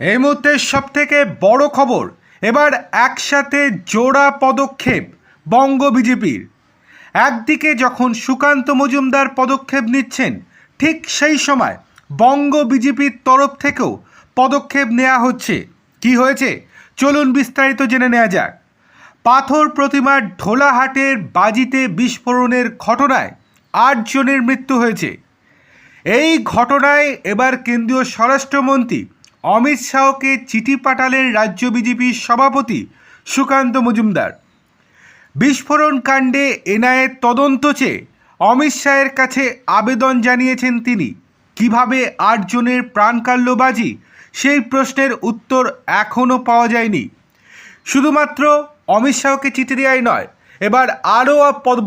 এই মুহূর্তে সব থেকে বড় খবর, এবার একসাথে জোড়া পদক্ষেপ বঙ্গ বিজেপির। একদিকে যখন সুকান্ত মজুমদার পদক্ষেপ নিচ্ছেন, ঠিক সেই সময় বঙ্গ বিজেপির তরফ থেকেও পদক্ষেপ নেওয়া হচ্ছে। কি হয়েছে? চলুন বিস্তারিত জেনে নেওয়া যাক। পাথর প্রতিমার ঢোলাহাটের বাজিতে বিস্ফোরণের ঘটনায় আট জনের মৃত্যু হয়েছে। এই ঘটনায় এবার কেন্দ্রীয় স্বরাষ্ট্রমন্ত্রী অমিত শাহকে চিঠি পাঠালেন রাজ্য বিজেপির সভাপতি সুকান্ত মজুমদার। বিস্ফোরণ কাণ্ডে এনআইএর তদন্ত চেয়ে অমিত শাহের কাছে আবেদন জানিয়েছেন তিনি। কীভাবে আটজনের প্রাণ সেই প্রশ্নের উত্তর এখনও পাওয়া যায়নি। শুধুমাত্র অমিত শাহকে চিঠি দেওয়াই নয়, এবার আরও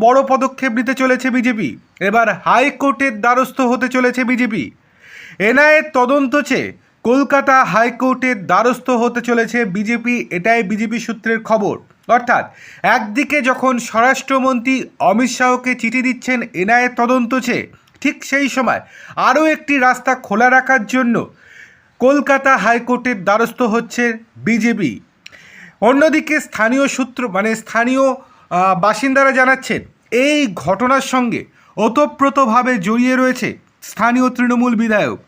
বড় পদক্ষেপ নিতে চলেছে বিজেপি। এবার হাইকোর্টের দ্বারস্থ হতে চলেছে বিজেপি। এনআইএর তদন্ত চেয়ে কলকাতা হাইকোর্টের দ্বারস্থ হতে চলেছে বিজেপি, এটাই বিজেপি সূত্রের খবর। অর্থাৎ, একদিকে যখন স্বরাষ্ট্রমন্ত্রী অমিত শাহকে চিঠি দিচ্ছেন এনআইএর তদন্ত চেয়ে ঠিক সেই সময় আরও একটি রাস্তা খোলা রাখার জন্য কলকাতা হাইকোর্টের দ্বারস্থ হচ্ছে বিজেপি। অন্যদিকে স্থানীয় সূত্র মানে স্থানীয় বাসিন্দারা জানাচ্ছেন, এই ঘটনার সঙ্গে ওতপ্রোতভাবে জড়িয়ে রয়েছে স্থানীয় তৃণমূল বিধায়ক।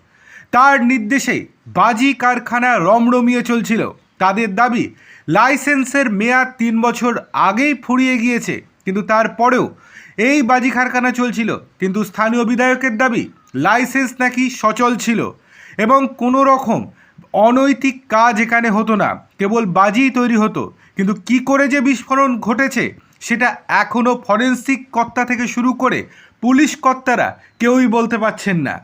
তার নির্দেশে বাজি কারখানা রমরমিয়ে চলছিল। তাদের দাবি, লাইসেন্সের মেয়াদ তিন বছর আগেই ফুরিয়ে গিয়েছে, কিন্তু তারপরেও এই বাজি কারখানা চলছিল। কিন্তু স্থানীয় বিধায়কের দাবি, লাইসেন্স নাকি সচল ছিল এবং কোনো রকম অনৈতিক কাজ এখানে হতো না। কেবল বাজিই তৈরি হতো। কিন্তু কি করে যে বিস্ফোরণ ঘটেছে, সেটা এখনও ফরেন্সিক কর্তা থেকে শুরু করে পুলিশ কর্তারা কেউই বলতে পারছেন না।